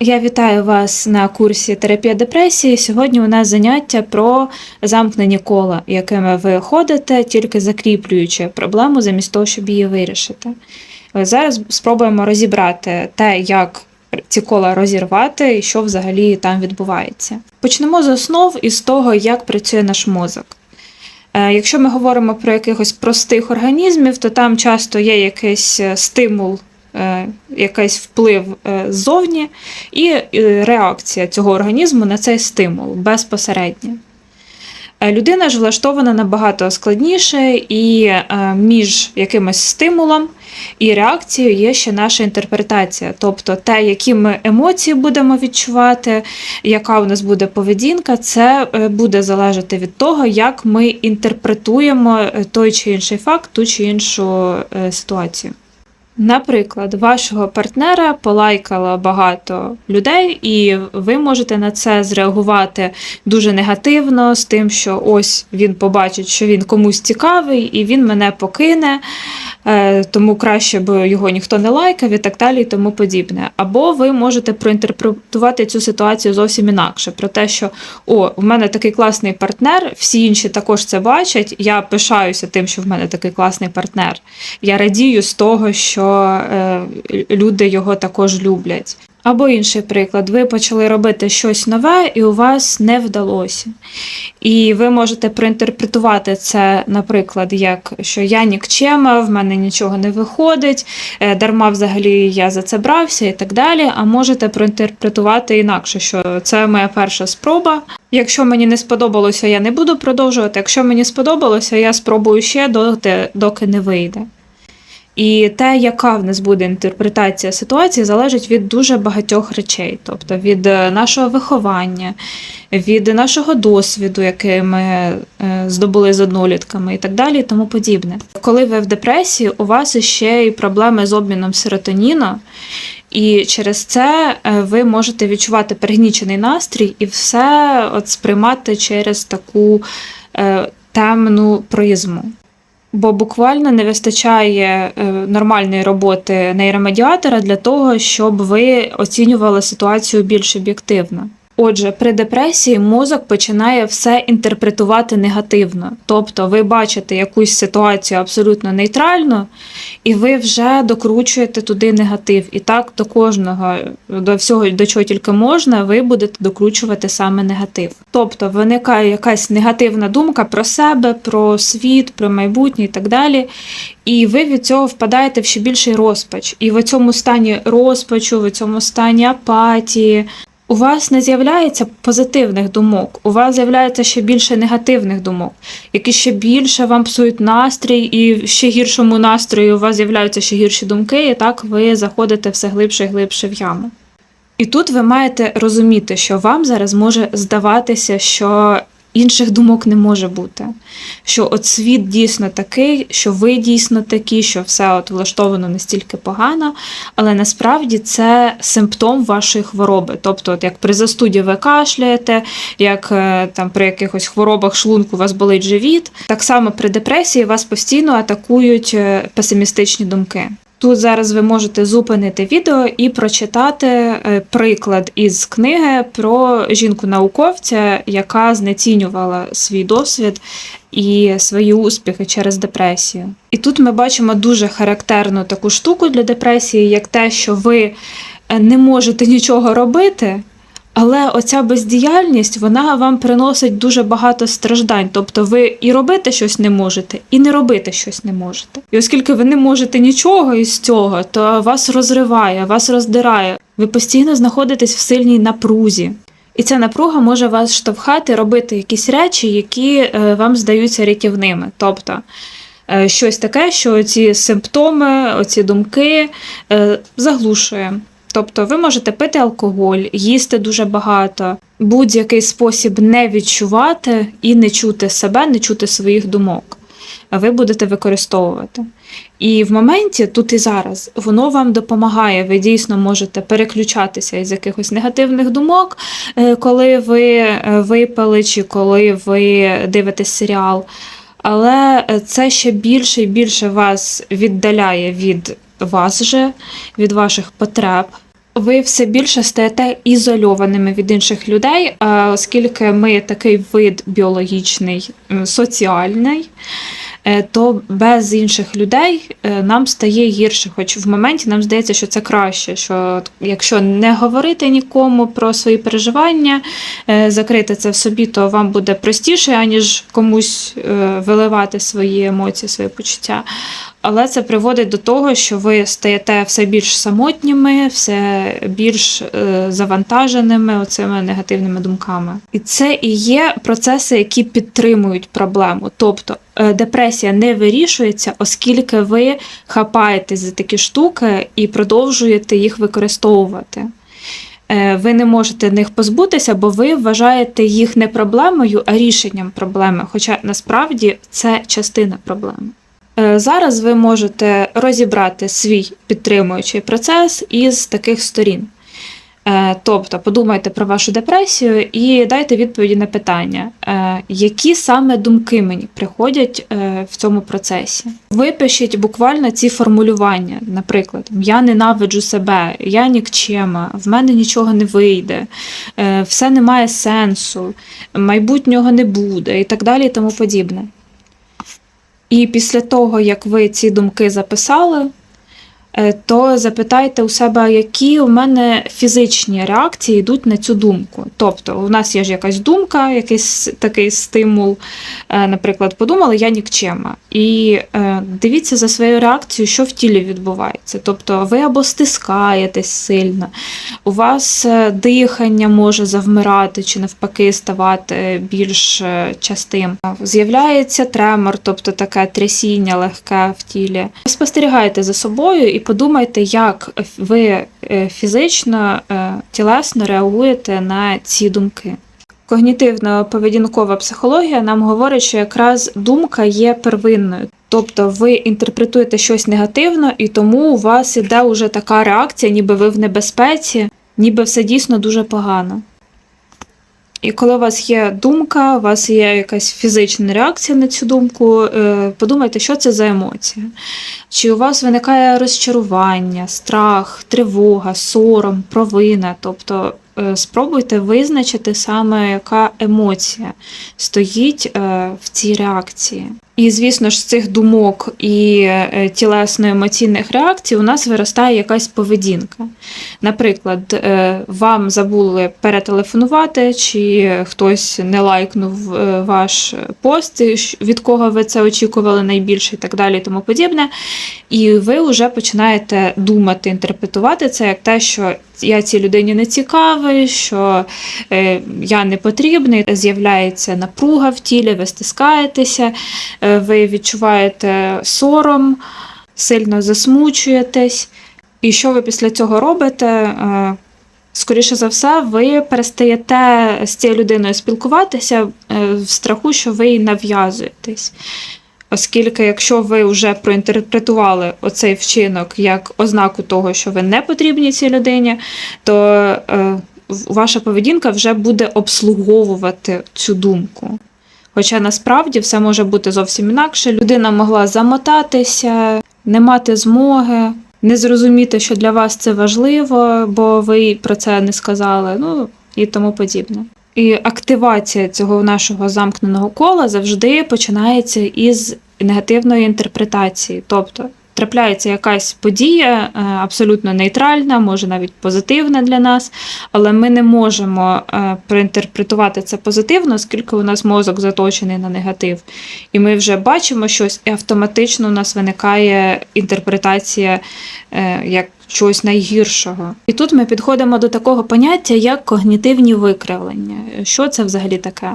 Я вітаю вас на курсі терапія депресії. Сьогодні у нас заняття про замкнені кола, якими ви ходите, тільки закріплюючи проблему замість того, щоб її вирішити. Зараз спробуємо розібрати те, як ці кола розірвати і що взагалі там відбувається. Почнемо з основ і з того, як працює наш мозок. Е, Якщо ми говоримо про якихось простих організмів, то там часто є якийсь е, стимул, якийсь вплив е, ззовні, і е, реакція цього організму на цей стимул безпосередньо. Е, Людина ж влаштована набагато складніше, і е, між якимось стимулом і реакцією є ще наша інтерпретація, тобто те, які ми емоції будемо відчувати, яка у нас буде поведінка, це е, буде залежати від того, як ми інтерпретуємо е, той чи інший факт, ту чи іншу е, ситуацію. Наприклад, вашого партнера полайкало багато людей, і ви можете на це зреагувати дуже негативно, з тим, що ось він побачить, що він комусь цікавий, і він мене покине, е, тому краще б його ніхто не лайкав і так далі, і тому подібне. Або ви можете проінтерпретувати цю ситуацію зовсім інакше, про те, що о, в мене такий класний партнер, всі інші також це бачать. Я пишаюся тим, що в мене такий класний партнер. Я радію з того, що е, люди його також люблять. Або інший приклад, ви почали робити щось нове, і у вас не вдалося. І ви можете проінтерпретувати це, наприклад, як що я нікчема, в мене нічого не виходить, е, дарма взагалі я за це брався і так далі. А можете проінтерпретувати інакше, що це моя перша спроба. Якщо мені не сподобалося, я не буду продовжувати. Якщо мені сподобалося, я спробую ще доти, доки не вийде. І те, яка в нас буде інтерпретація ситуації, залежить від дуже багатьох речей, тобто від е, нашого виховання, від нашого досвіду, який ми е, здобули з однолітками і так далі, і тому подібне. Коли ви в депресії, у вас ще й проблеми з обміном серотоніну, і через це е, ви можете відчувати пригнічений настрій і все от сприймати через таку темну призму. Бо буквально не вистачає е, нормальної роботи нейромедіатора для того, щоб ви оцінювали ситуацію більш об'єктивно. Отже, при депресії мозок починає все інтерпретувати негативно. Тобто ви бачите якусь ситуацію абсолютно нейтрально, і ви вже докручуєте туди негатив. І так до кожного, до всього, до чого тільки можна, ви будете докручувати саме негатив. Тобто виникає якась негативна думка про себе, про світ, про майбутнє і так далі. І ви від цього впадаєте в ще більший розпач. І в цьому стані розпачу, в цьому стані апатії. У вас не з'являється позитивних думок, у вас з'являється ще більше негативних думок, які ще більше вам псують настрій, і в ще гіршому настрої у вас з'являються ще гірші думки, і так ви заходите все глибше і глибше в яму. І тут ви маєте розуміти, що вам зараз може здаватися, що інших думок не може бути. Що от світ дійсно такий, що ви дійсно такі, що все от влаштовано настільки погано, але насправді це симптом вашої хвороби. Тобто, от як при застуді ви кашляєте, як е, там при якихось хворобах шлунку у вас болить живіт, так само при депресії вас постійно атакують е, песимістичні думки. Тут зараз ви можете зупинити відео і прочитати е, приклад із книги про жінку-науковця, яка знецінювала свій досвід і свої успіхи через депресію. І тут ми бачимо дуже характерну таку штуку для депресії, як те, що ви е, не можете нічого робити. Але оця бездіяльність вона вам приносить дуже багато страждань. Тобто ви і робити щось не можете, і не робити щось не можете. І оскільки ви не можете нічого із цього, то вас розриває, вас роздирає. Ви постійно знаходитесь в сильній напрузі. І ця напруга може вас штовхати робити якісь речі, які е, вам здаються рятівними. Тобто е, щось таке, що ці симптоми, оці думки е, заглушує. Тобто ви можете пити алкоголь, їсти дуже багато, будь-який спосіб не відчувати і не чути себе, не чути своїх думок. Ви будете використовувати. І в моменті, тут і зараз, воно вам допомагає. Ви дійсно можете переключатися із якихось негативних думок, е, коли ви е, випали чи коли ви дивитесь серіал. Але е, це ще більше і більше вас віддаляє від вас же, від ваших потреб. Ви все більше стаєте ізольованими від інших людей, оскільки ми такий вид біологічний, соціальний, е, то без інших людей е, нам стає гірше. Хоч в моменті нам здається, що це краще. Що якщо не говорити нікому про свої переживання, е, закрити це в собі, то вам буде простіше, аніж комусь е, виливати свої емоції, свої почуття. Але це приводить до того, що ви стаєте все більш самотніми, все більш е, завантаженими оцими негативними думками. І це і є процеси, які підтримують проблему. Тобто е, депресія не вирішується, оскільки ви хапаєтесь за такі штуки і продовжуєте їх використовувати. Е, Ви не можете них позбутися, бо ви вважаєте їх не проблемою, а рішенням проблеми. Хоча насправді це частина проблеми. Е, Зараз ви можете розібрати свій підтримуючий процес із таких сторін. Е, Тобто подумайте про вашу депресію і дайте відповіді на питання, е, які саме думки мені приходять е, в цьому процесі. Випишіть буквально ці формулювання, наприклад, я ненавиджу себе, я нікчема, в мене нічого не вийде, все не має сенсу, майбутнього не буде і так далі, і тому подібне. І після того, як ви ці думки записали, то запитайте у себе, які у мене фізичні реакції йдуть на цю думку. Тобто, у нас є ж якась думка, якийсь такий стимул, е, наприклад, подумали, я нікчема. І е, дивіться за своєю реакцією, що в тілі відбувається. Тобто, ви або стискаєтесь сильно, у вас е, дихання може завмирати чи навпаки ставати більш е, частим. З'являється тремор, тобто таке трясіння легке в тілі. Спостерігайте за собою і подумайте, як ви е, фізично, е, тілесно реагуєте на ці думки. Когнітивно-поведінкова психологія нам говорить, що якраз думка є первинною. Тобто ви інтерпретуєте щось негативно, і тому у вас іде уже така реакція, ніби ви в небезпеці, ніби все дійсно дуже погано. І коли у вас є думка, у вас є якась фізична реакція на цю думку, е, подумайте, що це за емоція. Чи у вас виникає розчарування, страх, тривога, сором, провина. Тобто спробуйте визначити саме, яка емоція стоїть е, в цій реакції. І, звісно ж, з цих думок і е, тілесно-емоційних реакцій у нас виростає якась поведінка. Наприклад, е, вам забули перетелефонувати, чи хтось не лайкнув е, ваш пост, від кого ви це очікували найбільше, і так далі, і тому подібне. І ви вже починаєте думати, інтерпретувати це як те, що я цій людині не цікавий, що е, я не потрібний, з'являється напруга в тілі, ви стискаєтеся, е, ви відчуваєте сором, сильно засмучуєтесь. І що ви після цього робите? Е, Скоріше за все, ви перестаєте з цією людиною спілкуватися в страху, що ви їй нав'язуєтесь. Оскільки, якщо ви вже проінтерпретували оцей вчинок як ознаку того, що ви не потрібні цій людині, то е, ваша поведінка вже буде обслуговувати цю думку. Хоча насправді все може бути зовсім інакше. Людина могла замотатися, не мати змоги, не зрозуміти, що для вас це важливо, бо ви про це не сказали, ну і тому подібне. І активація цього нашого замкненого кола завжди починається із негативної інтерпретації. Тобто трапляється якась подія е, абсолютно нейтральна, може навіть позитивна для нас, але ми не можемо е, проінтерпретувати це позитивно, оскільки у нас мозок заточений на негатив. І ми вже бачимо щось, і автоматично у нас виникає інтерпретація е, як чогось найгіршого. І тут ми підходимо до такого поняття, як когнітивні викривлення. Що це взагалі таке?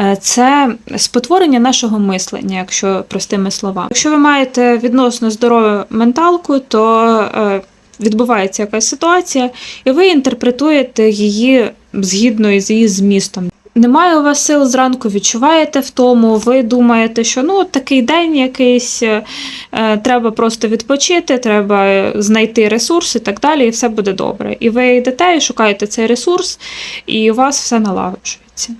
Е, Це спотворення нашого мислення, якщо простими словами. Якщо ви маєте відносно здорову менталку, то е, відбувається якась ситуація, і ви інтерпретуєте її згідно із її змістом. Немає у вас сил зранку, відчуваєте втому, ви думаєте, що ну такий день якийсь, е, е, треба просто відпочити, треба знайти ресурс і так далі, і все буде добре. І ви йдете і шукаєте цей ресурс, і у вас все налагоджується.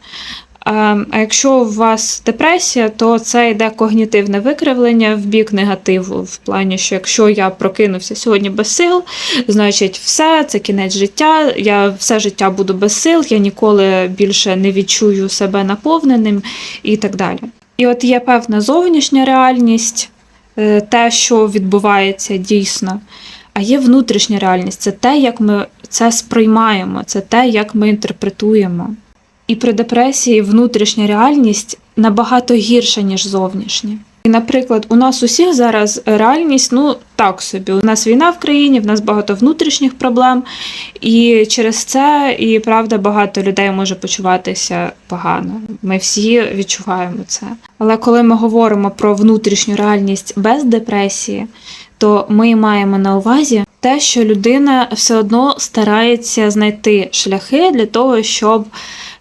А, якщо у вас депресія, то це йде когнітивне викривлення в бік негативу, в плані, що якщо я прокинувся сьогодні без сил, значить все, це кінець життя, я все життя буду без сил, я ніколи більше не відчую себе наповненим і так далі. І от є певна зовнішня реальність, е, те, що відбувається дійсно. А є внутрішня реальність це те, як ми це сприймаємо, це те, як ми інтерпретуємо. І при депресії внутрішня реальність набагато гірша, ніж зовнішня. І, наприклад, у нас усіх зараз реальність, ну так собі. У нас війна в країні, в нас багато внутрішніх проблем, і через це і правда багато людей може почуватися погано. Ми всі відчуваємо це. Але коли ми говоримо про внутрішню реальність без депресії, то ми маємо на увазі те, що людина все одно старається знайти шляхи для того, щоб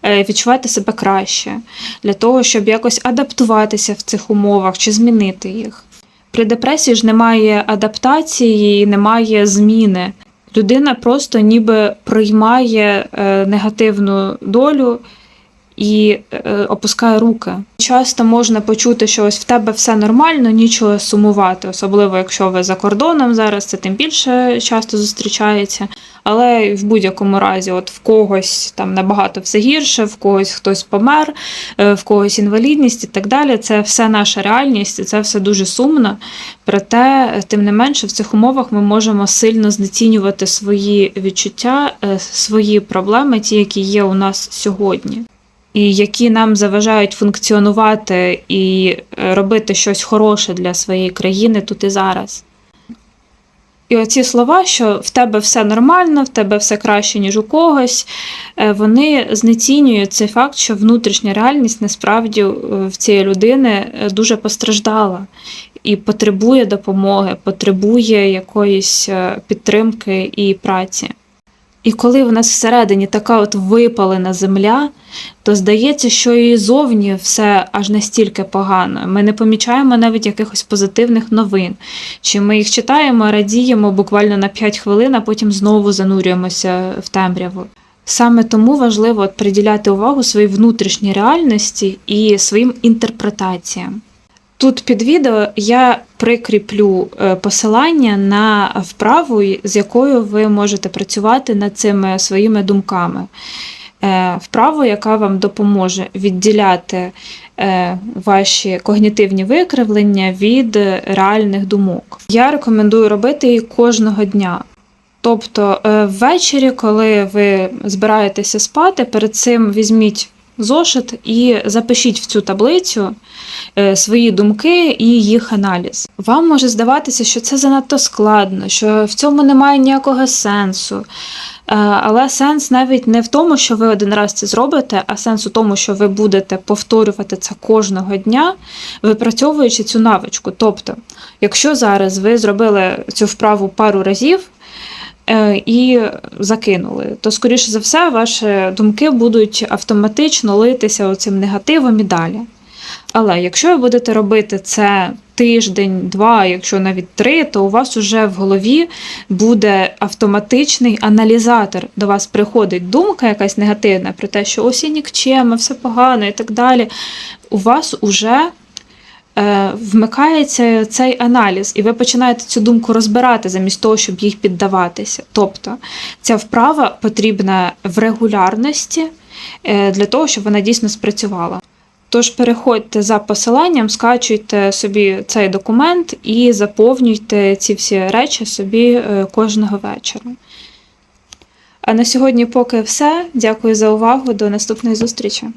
відчувати себе краще, для того, щоб якось адаптуватися в цих умовах чи змінити їх. При депресії ж немає адаптації, немає зміни. Людина просто ніби приймає е, негативну долю і е, опускає руки. Часто можна почути, що ось в тебе все нормально, нічого сумувати, особливо якщо ви за кордоном зараз, це тим більше часто зустрічається. Але в будь-якому разі, от в когось там набагато все гірше, в когось хтось помер, е, в когось інвалідність і так далі. Це все наша реальність, і це все дуже сумно. Проте, тим не менше, в цих умовах ми можемо сильно знецінювати свої відчуття, е, свої проблеми, ті, які є у нас сьогодні і які нам заважають функціонувати і е, робити щось хороше для своєї країни тут і зараз. І оці слова, що в тебе все нормально, в тебе все краще, ніж у когось, е, вони знецінюють цей факт, що внутрішня реальність насправді е, в цієї людини дуже постраждала і потребує допомоги, потребує якоїсь підтримки і праці. І коли в нас всередині така от випалена земля, то здається, що і зовні все аж настільки погано. Ми не помічаємо навіть якихось позитивних новин. Чи ми їх читаємо, радіємо буквально на 5 хвилин, а потім знову занурюємося в темряву. Саме тому важливо приділяти увагу своїй внутрішній реальності і своїм інтерпретаціям. Тут під відео я прикріплю е, посилання на вправу, з якою ви можете працювати над цими своїми думками. Е, вправу, яка вам допоможе відділяти е, ваші когнітивні викривлення від реальних думок. Я рекомендую робити її кожного дня. Тобто ввечері, коли ви збираєтеся спати, перед цим візьміть зошит і запишіть в цю таблицю е, свої думки і їх аналіз. Вам може здаватися, що це занадто складно, що в цьому немає ніякого сенсу. Е, але сенс навіть не в тому, що ви один раз це зробите, а сенс у тому, що ви будете повторювати це кожного дня, випрацьовуючи цю навичку. Тобто, якщо зараз ви зробили цю вправу пару разів, і закинули, то, скоріше за все, ваші думки будуть автоматично литися оцим негативом і далі. Але якщо ви будете робити це тиждень, два, якщо навіть три, то у вас уже в голові буде автоматичний аналізатор. До вас приходить думка якась негативна про те, що ось я нікчема, все погано і так далі. У вас уже Е, вмикається цей аналіз, і ви починаєте цю думку розбирати замість того, щоб їх піддаватися. Тобто ця вправа потрібна в регулярності е, для того, щоб вона дійсно спрацювала. Тож переходьте за посиланням, скачуйте собі цей документ і заповнюйте ці всі речі собі е, кожного вечора. А на сьогодні поки все. Дякую за увагу. До наступної зустрічі!